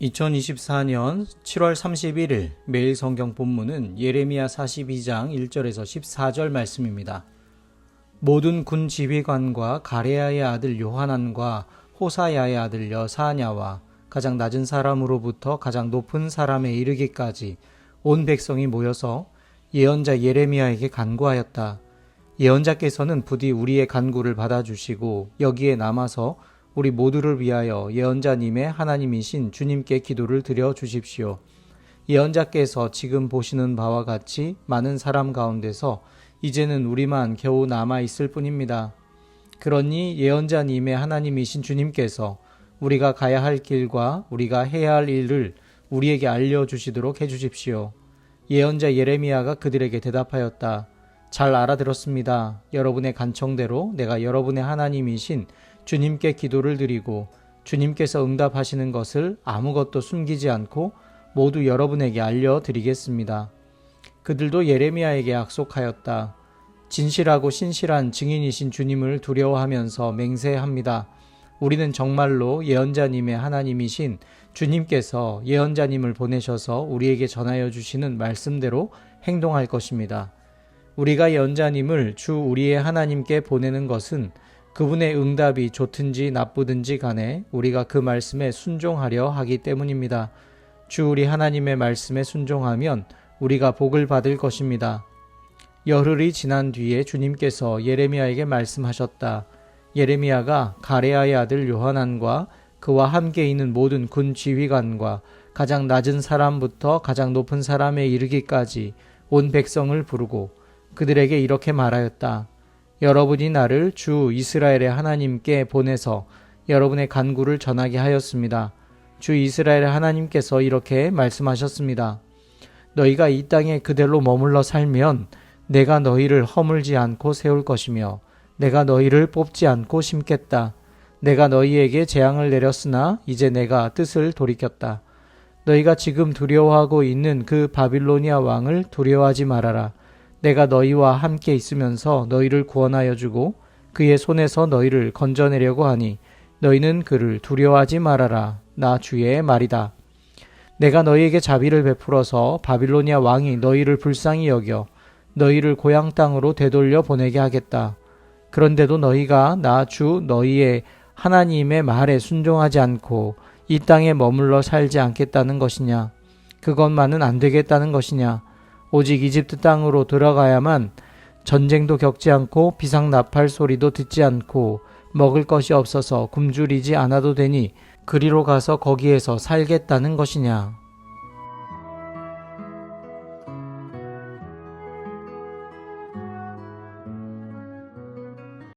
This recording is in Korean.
2024년 7월 31일 매일 성경 본문은 예레미야 42장 1절에서 14절 말씀입니다. 모든 군 지휘관과 가레야의 아들 요하난과 호사야의 아들 여사냐와 가장 낮은 사람으로부터 가장 높은 사람에 이르기까지 온 백성이 모여서 예언자 예레미야에게 간구하였다. 예언자께서는 부디 우리의 간구를 받아주시고 여기에 남아서 우리 모두를 위하여 예언자님의 하나님이신 주님께 기도를 드려 주십시오. 예언자께서 지금 보시는 바와 같이 많은 사람 가운데서 이제는 우리만 겨우 남아 있을 뿐입니다. 그러니 예언자님의 하나님이신 주님께서 우리가 가야 할 길과 우리가 해야 할 일을 우리에게 알려주시도록 해주십시오. 예언자 예레미야가 그들에게 대답하였다. 잘 알아들었습니다. 여러분의 간청대로 내가 여러분의 하나님이신 주님께 기도를 드리고 주님께서 응답하시는 것을 아무것도 숨기지 않고 모두 여러분에게 알려드리겠습니다. 그들도 예레미야에게 약속하였다. 진실하고 신실한 증인이신 주님을 두려워하면서 맹세합니다. 우리는 정말로 예언자님의 하나님이신 주님께서 예언자님을 보내셔서 우리에게 전하여 주시는 말씀대로 행동할 것입니다. 우리가 예언자님을 주 우리의 하나님께 보내는 것은 그분의 응답이 좋든지 나쁘든지 간에 우리가 그 말씀에 순종하려 하기 때문입니다. 주 우리 하나님의 말씀에 순종하면 우리가 복을 받을 것입니다. 열흘이 지난 뒤에 주님께서 예레미야에게 말씀하셨다. 예레미야가 가레아의 아들 요하난과 그와 함께 있는 모든 군 지휘관과 가장 낮은 사람부터 가장 높은 사람에 이르기까지 온 백성을 부르고 그들에게 이렇게 말하였다. 여러분이 나를 주 이스라엘의 하나님께 보내서 여러분의 간구를 전하게 하였습니다. 주 이스라엘의 하나님께서 이렇게 말씀하셨습니다. 너희가 이 땅에 그대로 머물러 살면 내가 너희를 허물지 않고 세울 것이며 내가 너희를 뽑지 않고 심겠다. 내가 너희에게 재앙을 내렸으나 이제 내가 뜻을 돌이켰다. 너희가 지금 두려워하고 있는 그 바빌로니아 왕을 두려워하지 말아라. 내가 너희와 함께 있으면서 너희를 구원하여 주고 그의 손에서 너희를 건져내려고 하니 너희는 그를 두려워하지 말아라. 나 주의 말이다. 내가 너희에게 자비를 베풀어서 바빌로니아 왕이 너희를 불쌍히 여겨 너희를 고향 땅으로 되돌려 보내게 하겠다. 그런데도 너희가 나 주 너희의 하나님의 말에 순종하지 않고 이 땅에 머물러 살지 않겠다는 것이냐? 그것만은 안 되겠다는 것이냐? 오직 이집트 땅으로 들어가야만 전쟁도 겪지 않고 비상 나팔 소리도 듣지 않고 먹을 것이 없어서 굶주리지 않아도 되니 그리로 가서 거기에서 살겠다는 것이냐?